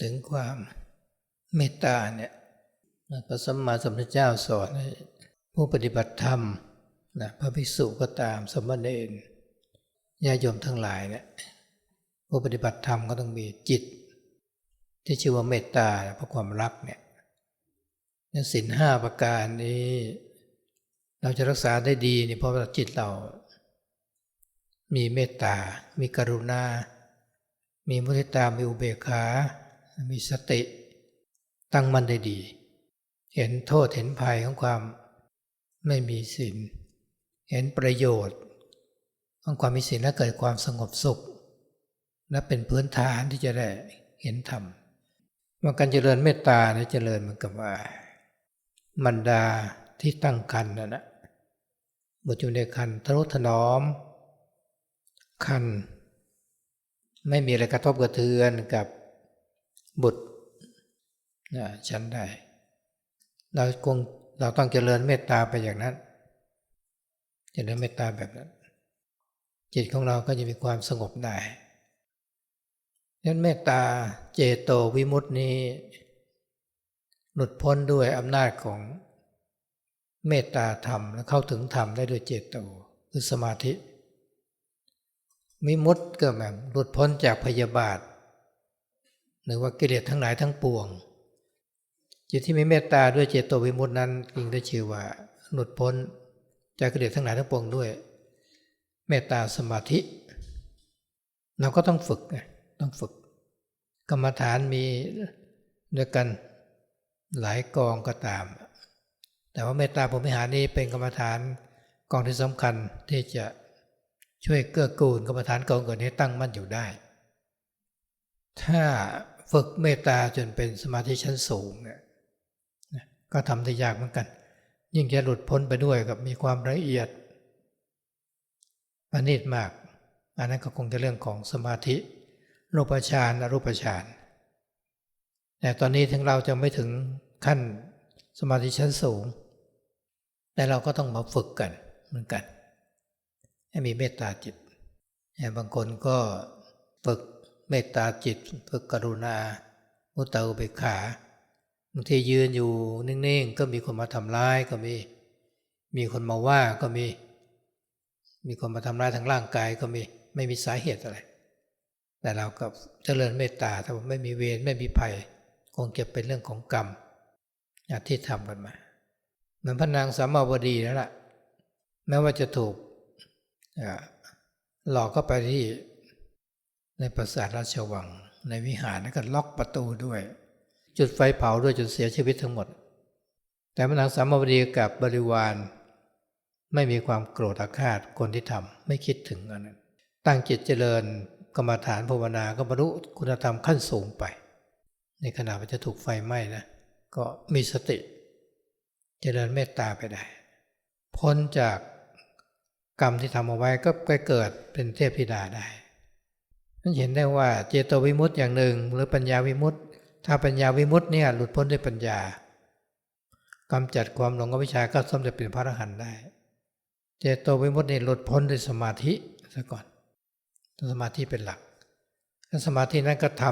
ถึงความเมตตาเนี่ยพระสัมมาสัมพุทธเจ้าสอนผู้ปฏิบัติธรรมนะพระภิกษุก็ตามสมณเณรญาโยมทั้งหลายเนี่ยผู้ปฏิบัติธรรมก็ต้องมีจิต ที่ชื่อว่าเมตตาเพราะความรักเนี่ยสินห้าประการนี้ เราจะรักษาได้ดีนี่เพราะว่าจิตเรา มีเมตตา มีกรุณา มีมุทิตา มีอุเบกขา มีสติตั้งมั่นได้ดี เห็นโทษเห็นภัยของความไม่มีศีลเห็นประโยชน์ของความมีศีลและเกิดความสงบสุข และเป็นพื้นฐานที่จะได้เห็นธรรมว่าการเจริญเมตตาเนี่ยเจริญเหมือนกับว่ามันดาที่ตั้งคันนั่นนะบทอยู่ในคันทนุถนอม คัน ไม่มีอะไรกระทบกระเทือนกับ บุตรนะฉันได้ เราคงเราต้องเจริญเมตตาไปอย่างนั้น เจริญเมตตาแบบนั้น จิตของเราก็จะมีความสงบได้ดังนั้นเมตตาเจโตวิมุตตินี้ หลุดพ้นด้วยอำนาจของเมตตาธรรมและเข้าถึงธรรมได้ด้วยเจโตคือสมาธิมิมุตก็แบบหลุดพ้นจากพยาบาท หรือว่ากิเลสทั้งหลายทั้งปวง จิตที่มีเมตตาด้วยเจโตวิมุตนั้นจึงได้ชื่อว่าหลุดพ้นจากกิเลสทั้งหลายทั้งปวงด้วย เมตตาสมาธิ เราก็ต้องฝึกต้องฝึก กรรมฐานมีด้วยกันหลายกองก็ตาม แต่ว่าเมตตาผมมิหารนี้เป็นกรรมฐานกองที่สำคัญที่จะช่วยเกื้อกูลกรรมฐานกองก่อนนี้ตั้งมั่นอยู่ได้ ถ้า ฝึกเมตตาจนเป็นสมาธิชั้นสูงเนี่ยก็ทำได้ยากเหมือนกัน ยิ่งจะหลุดพ้นไปด้วยกับมีความละเอียดประณีตมาก อันนั้นก็คงจะเรื่องของสมาธิรูปฌานอรูปฌานแต่ตอนนี้ถึงเราจะไม่ถึงขั้นสมาธิชั้นสูง แต่เราก็ต้องมาฝึกกันเหมือนกัน ให้มีเมตตาจิตบางคนก็ฝึก เมตตาจิตฝึกกรุณา มุตตาอุเบกขาบางทียืนอยู่นิ่งๆ ก็มีคนมาทำร้ายก็มี มีคนมาว่าก็มี มีคนมาทำร้ายทางร่างกายก็มี ไม่มีสาเหตุอะไร แต่เรากับเจริญเมตตาถ้าไม่มีเวรไม่มีภัย คงเก็บเป็นเรื่องของกรรมที่ทำกันมาเหมือนพระนางสามาวดีนั่นแหละแม้ว่าจะถูกหลอกเข้าไปที่ ในปราสาทราชวัง ในวิหารแล้วก็ล็อกประตูด้วย จุดไฟเผาด้วยจนเสียชีวิตทั้งหมด แต่พระนางสามวดีกับบริวาร ไม่มีความโกรธอาฆาตคนที่ทำไม่คิดถึงอันนั้น ตั้งจิตเจริญกรรมฐานภาวนาก็บรรลุคุณธรรมขั้นสูงไป ในขณะว่จะถูกไฟไหม้นะก็มีสติ เจริญเมตตาไปได้ พ้นจากกรรมที่ทำเอาไว้ก็ไปเกิดเป็นเทพธิดาได้ นั่นเห็นได้ว่าเจโตวิมุตต์อย่างหนึ่ง หรือปัญญาวิมุตต์ถ้าปัญญาวิมุตต์เนี่ยหลุดพ้นด้วยปัญญากำจัดความหลงอวิชชาก็สมเด็จเป็นพระอรหันต์ได้ เจโตวิมุตต์นี่หลุดพ้นด้วยสมาธิซะก่อนสมาธิเป็นหลักแล้วสมาธินั้นก็ท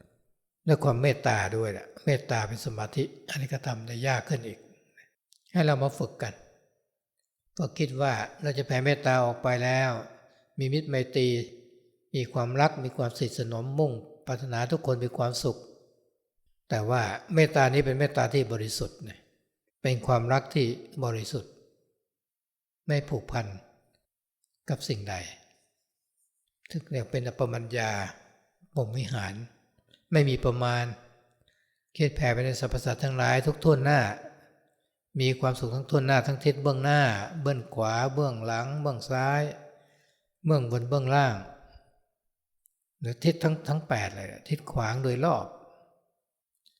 ำด้วยความเมตตาด้วยแหละเมตตาเป็นสมาธิ อันนี้ก็ทำได้ยากขึ้นอีก ให้เรามาฝึกกันก็คิดว่าเราจะแผ่เมตตาออกไปแล้ว มีมิตรไมตรี มีความรักมีความสิทธิสนมมุ่งปรารถนาทุกคนมีความสุข แต่ว่าเมตตานี้เป็นเมตตาที่บริสุทธิ์เป็นความรักที่บริสุทธิ์ ไม่ผูกพันกับสิ่งใดทึกเรียกเป็นอปมัญญาปมวิหาร ไม่มีประมาณเคิดแผ่ไปในสรรพสัตว์ทั้งหลายทุกทุนหน้า มีความสุขทั้งทุนหน้าทั้งทิศเบื้องหน้า เบื้องขวา เบื้องหลัง เบื้องซ้าย เบื้องบนเบื้องล่าง หรือทิศทั้งทั้งแปดเลยทิศขวางโดยรอบ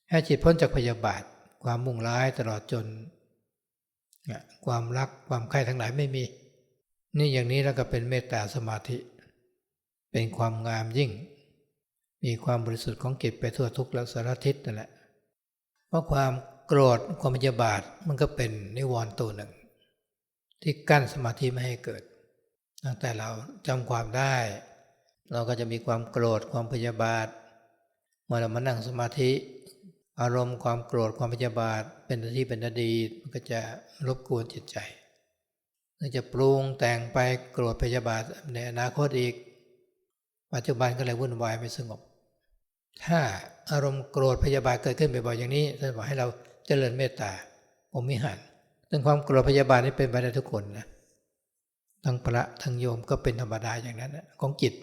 ให้จิตพ้นจากพยาบาท ความมุ่งร้ายตลอดจน ความรักความใคร่ทั้งหลายไม่มี นี่อย่างนี้แล้วก็เป็นเมตตาสมาธิ เป็นความงามยิ่ง มีความบริสุทธิ์ของจิตไปทั่วทุกและสารทิศนั่นแหละเพราะความโกรธความพยาบาทมันก็เป็นนิวรณ์ตัวหนึ่ง ที่กั้นสมาธิไม่ให้เกิด แต่เราจำความได้ เราก็จะมีความโกรธความพยาบาทเมื่อเรามานั่งสมาธิ อารมณ์ความโกรธความพยาบาทเป็นที่เป็นอดีตมันก็จะรบกวนจิตใจมันจะปรุงแต่งไปโกรธพยาบาทในอนาคตอีก ปัจจุบันก็เลยวุ่นวายไม่สงบ ถ้าอารมณ์โกรธพยาบาทเกิดขึ้นบ่อยๆอย่างนี้ท่านบอกให้เราเจริญเมตตาผมมิหันซึ่งความโกรธพยาบาทนี่เป็นไปได้ทุกคนนะทั้งพระทั้งโยมก็เป็นธรรมดาอย่างนั้นนะของจิต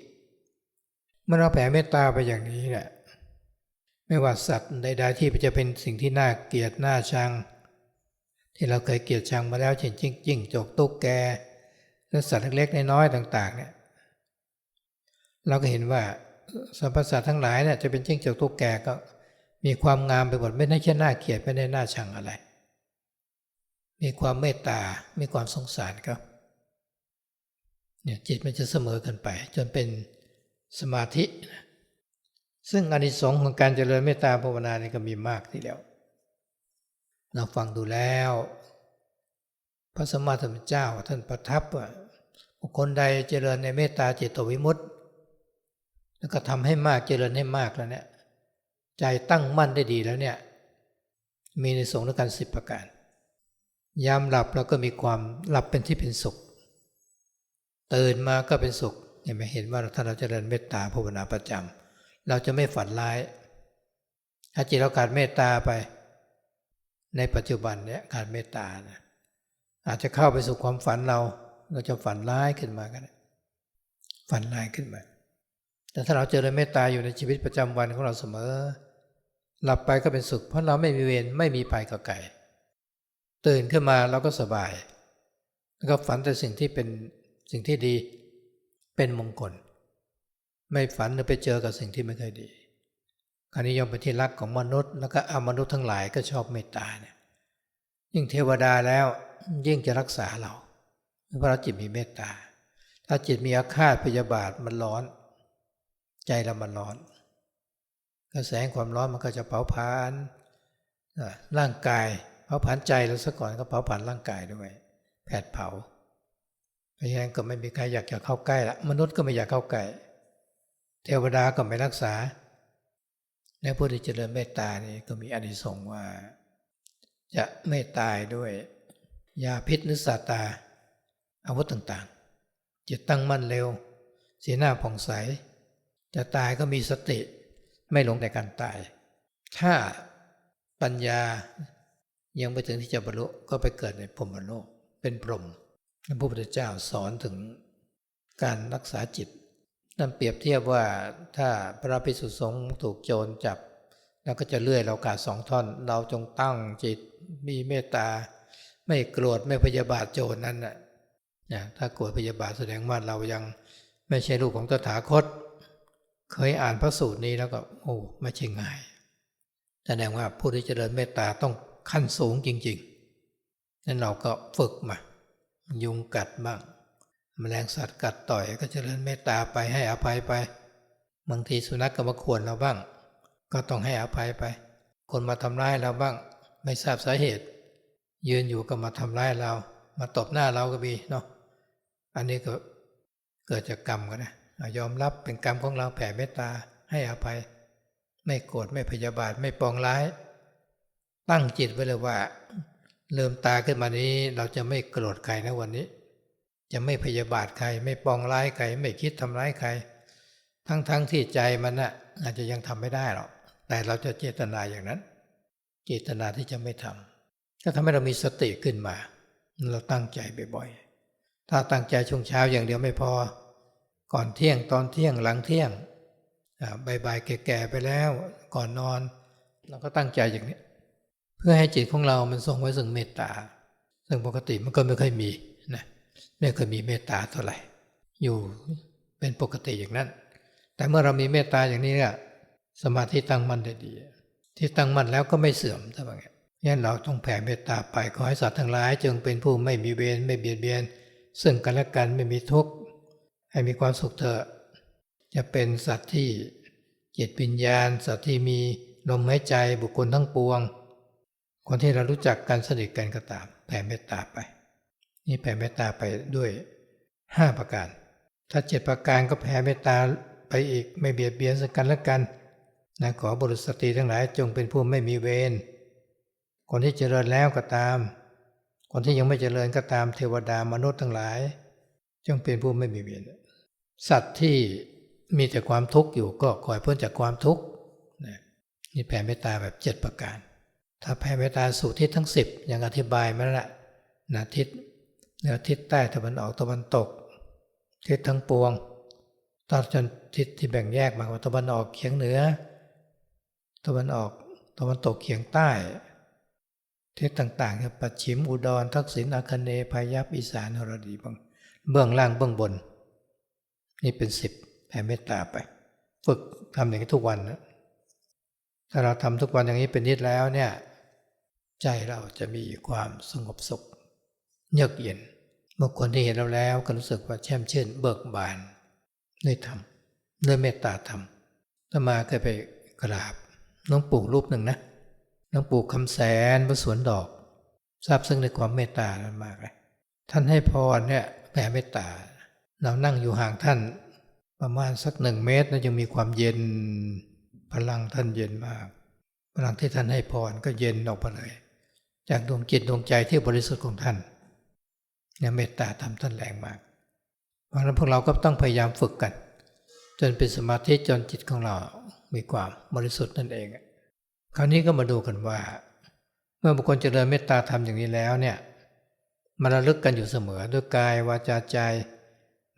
มื่อเราแผ่เมตตาไปอย่างนี้เนี่ยไม่ว่าสัตว์ใดๆที่จะเป็นสิ่งที่น่าเกลียดน่าชัง ที่เราเคยเกลียดชังมาแล้วเช่นจิ้งจิ้งจกตุ๊กแกและสัตว์เล็กๆน้อยๆต่าง ๆ เนี่ย เราก็เห็นว่าสรรพสัตว์ทั้งหลายเนี่ยจะเป็นจิ้งจกตุ๊กแกก็มีความงามไปหมดไม่ได้แค่น่าเกลียดไม่ได้น่าชังอะไร มีความเมตตา มีความสงสารครับเนี่ยจิตมันจะเสมอกันไป จนเป็น สมาธิ ซึ่งอานิสงส์ของการเจริญเมตตาภาวนานี่ก็มีมากทีเดียวเราฟังดูแล้ว พระสมมาสัมพุทธเจ้าท่านประทับว่าบุคคลใดเจริญในเมตตาเจตวิมุตติ แล้วก็ทำให้มากเจริญให้มากแล้วเนี่ยใจตั้งมั่นได้ดีแล้วเนี่ยมีในสงฆ์ด้วยกันสิบประการ ยามหลับเราก็มีความหลับเป็นที่เป็นสุข ตื่นมาก็เป็นสุข เห็นไหมเห็นว่าถ้าเราจเจริญเมตตาภาวนาประจำเราจะไม่ฝันร้าย ถ้าจิตเราขาดเมตตาไป ในปัจจุบันเนี่ยขาดเมตตานะอาจจะเข้าไปสู่ความฝันเรา เราจะฝันร้ายขึ้นมากัน ฝันร้ายขึ้นมา แต่ถ้าเราเจริญเมตตาอยู่ในชีวิตประจำวันของเราเสมอ หลับไปก็เป็นสุข เพราะเราไม่มีเวรไม่มีภัยกับไก่ตื่นขึ้นมาเราก็สบาย แล้วก็ฝันแต่สิ่งที่เป็นสิ่งที่ดี เป็นมงคล ไม่ฝันหรือไปเจอกับสิ่งที่ไม่เคยดีการนิยมเป็นที่รักของมนุษย์ แล้วก็อมนุษย์ทั้งหลายก็ชอบเมตตาเนี่ยยิ่งเทวดาแล้วยิ่งจะรักษาเราเพราะเราจิตมีเมตตา ถ้าจิตมีอาฆาตพยาบาทมันร้อน ใจเรามันร้อนกระแสความร้อนมันก็จะเผาผลาญร่างกายเผาผลาญใจเราซะก่อนก็เผาผลาญร่างกายด้วย แผดเผา เพราะฉะนั้นก็ไม่มีใครอยากจะเข้าใกล้ละมนุษย์ก็ไม่อยากเข้าใกล้เทวดาก็ไม่รักษา และผู้ที่เจริญเมตตานี่ก็มีอนิสงส์ว่า จะไม่ตายด้วย ยาพิษหรือสาตา อาวุธต่างๆ จิตตั้งมั่นเร็ว สีหน้าผ่องใส จะตายก็มีสติไม่หลงในการตาย ถ้าปัญญายังไปถึงที่จะบรรลุก็ไปเกิดในพรหมโลกเป็นพรหม พระพุทธเจ้าสอนถึงการรักษาจิตนั่นเปรียบเทียบว่าถ้าพระภิกษุสงฆ์ถูกโจรจับ แล้วก็จะเลื่อยเรากาดสองท่อน เราจงตั้งจิตมีเมตตา ไม่โกรธไม่พยาบาทโจรนั้นน่ะถ้าโกรธพยาบาทแสดงว่าเรายังไม่ใช่ลูกของตถาคต เคยอ่านพระสูตรนี้แล้วก็โอ้ไม่ใช่ง่ายแสดงว่าผู้ที่เจริญเมตตาต้องขั้นสูงจริงๆนั้นเราก็ฝึกมา ยุงกัดบ้างแมลงสัตว์กัดต่อยก็จเจริญเมตตาไปให้อภัยไป บางทีสุนัขกก็มาขวนเราบ้าง ก็ต้องให้อภัยไป คนมาทำร้ายเราบ้าง ไม่ทราบสาเหตุ ยืนอยู่ก็มาทำร้ายเรา มาตบหน้าเราก็มีเนาะอันนี้ก็เกิดจากกรรมก็ได้ยอมรับเป็นกรรมของเราแผ่เมตตาให้อภัย ไม่โกรธไม่พยาบาทไม่ปองร้าย ตั้งจิตไว้เลยว่า เริ่มตาขึ้นมานี้เราจะไม่โกรธใครนะวันนี้ จะไม่พยาบาทใคร ไม่ปองร้ายใคร ไม่คิดทำร้ายใคร ทั้งๆทที่ใจมันนะ่ะอาจจะยังทำไม่ได้หรอกแต่เราจะเจตนาอย่างนั้น เจตนาที่จะไม่ทำก็ทำให้เรามีสติขึ้นมา เราตั้งใจบ่อยๆถ้าตั้งใจช่วงเช้าอย่างเดียวไม่พอ ก่อนเที่ยงตอนเที่ยงหลังเที่ยงบ่ายๆแก่ๆไปแล้ว ก่อนนอน เราก็ตั้งใจอย่างนี้ พื่อให้จิตของเรามันทรงไว้ซึ่งเมตตา ซึ่งปกติมันก็ไม่ค่อยมีนะไม่เคยมีเมตตาเท่าไหร่ อยู่เป็นปกติอย่างนั้น แต่เมื่อเรามีเมตตาอย่างนี้เนี่ยสมาธิตั้งมั่นได้ดี ที่ตั้งมั่นแล้วก็ไม่เสื่อมถ้าแบบนี้ยันเราต้องแผ่เมตตาไปขอให้สัตว์ทั้งหลาย จึงเป็นผู้ไม่มีเวรไม่เบียดเบียน ซึ่งกันและกันไม่มีทุกข์ให้มีความสุขเถอะจะเป็นสัตว์ที่จิตวิญญาณ สัตว์ที่มีลมหายใจบุคคลทั้งปวง คนที่เรารู้จักกันสนิทกันก็ตามแผ่เมตตาไป นี่แผ่เมตตาไปด้วยห้าประการ ถ้าเจ็ดประการก็แผ่เมตตาไปอีกไม่เบียดเบียนสักกันและกันนะขอบุรุษสตรีทั้งหลายจงเป็นผู้ไม่มีเวรคนที่เจริญแล้วก็ตาม คนที่ยังไม่เจริญก็ตามเทวดามนุษย์ทั้งหลาย จงเป็นผู้ไม่มีเวรสัตว์ที่มีแต่ความทุกข์อยู่ก็คอยพ้นจากความทุกข์นี่แผ่เมตตาแบบเจ็ดประการ ถ้าแผ่เมตตาสู่ทิศทั้งสิบอย่างอธิบายมาแล้วละนะทิศเหนือทิศใต้ตะวันออกตะวันตก ทิศทั้งปวงตอนจนทิศที่แบ่งแยกมาว่าตะวันออกเฉียงเหนือ ตะวันออกตะวันตกเฉียงใต้ ทิศต่างๆครับปัจฉิมอุดร ทักษิณอาคเนย์พายัพอีสานนรดีบางเบื้องล่างเบื้องบน นี่เป็นสิบแผ่เมตตาไป ฝึกทำอย่างนี้ทุกวันนะถ้าเราทำทุกวันอย่างนี้เป็นนิดแล้วเนี่ย ใจเราจะมีความสงบสุข เยือกเย็นเมื่อคนที่เห็นเราแล้วก็รู้สึกว่าแช่มชื่นเบิกบานด้วยธรรมด้วยเมตตาธรรมถ้ามาเคยไปกราบหลวงปู่รูปหนึ่งนะหลวงปู่คำแสนพระสวนดอกทราบซึ่งในความเมตตานั้นมากเลยท่านให้พรเนี่ยแผ่เมตตา เรานั่งอยู่ห่างท่านประมาณสักหนึ่งเมตรนะยังมีความเย็นพลังท่านเย็นมาก พลังที่ท่านให้พรก็เย็นออกมาเลย จากดวงจิตดวงใจที่บริสุทธิ์ของท่านเนี่ยเมตตาทำท่านแรงมาก เพราะฉะนั้นพวกเราก็ต้องพยายามฝึกกัน จนเป็นสมาธิจนจิตของเรา มีความบริสุทธิ์นั่นเอง คราวนี้ก็มาดูกันว่า เมื่อบุคคลเจริญเมตตาธรรมอย่างนี้แล้วเนี่ยมันระลึกกันอยู่เสมอด้วยกายวาจาใจ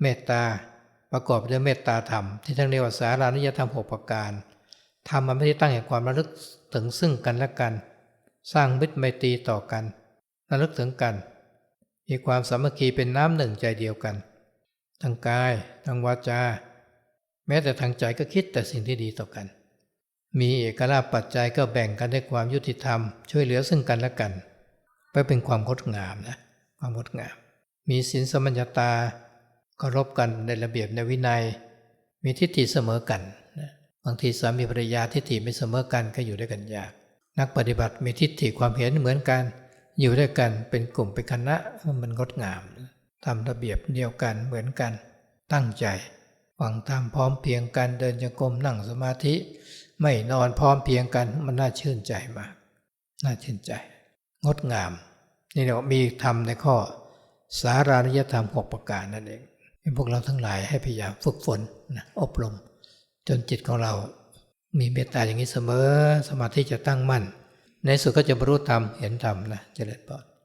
เมตตาประกอบด้วยเมตตาธรรม ที่ท่านเรียกว่าสารานิยธรรมหกประการธรรมมันไม่ได้ตั้งแห่งความระลึกถึงซึ่งกันและกัน สร้างมิตรไมตรีต่อกันระลึกถึงกัน มีความสามัคคีเป็นน้ำหนึ่งใจเดียวกัน ทางกาย ทางวาจา แม้แต่ทางใจก็คิดแต่สิ่งที่ดีต่อกัน มีเอกราชปัจจัยก็แบ่งกันด้วยความยุติธรรม ช่วยเหลือซึ่งกันและกัน ไปเป็นความงดงามนะ ความงดงาม มีศีลสมัญญาตาเคารพกันในระเบียบในวินัย มีทิฏฐิเสมอกันนะบางทีสามีภรรยาทิฏฐิไม่เสมอกันก็อยู่ด้วยกันยาก นักปฏิบัติมีทิฏฐิความเห็นเหมือนกัน อยู่ด้วยกันเป็นกลุ่มเป็นคณะมันงดงามทำระเบียบเดียวกันเหมือนกัน ตั้งใจฟังธรรมพร้อมเพียงกันเดินจงกรมนั่งสมาธิ ไม่นอนพร้อมเพียงกันมันน่าชื่นใจมากน่าชื่นใจ งดงาม นี่เรามีธรรมในข้อ สารานิยธรรมหกประการนั่นเองให้พวกเราทั้งหลายให้พยายามฝึกฝนนะอบรม จนจิตของเรา มีเมตตาอย่างนี้เสมอ สมาธิจะตั้งมั่น ในสุดก็จะบรรลุธรรมเห็นธรรมนะเจริญพร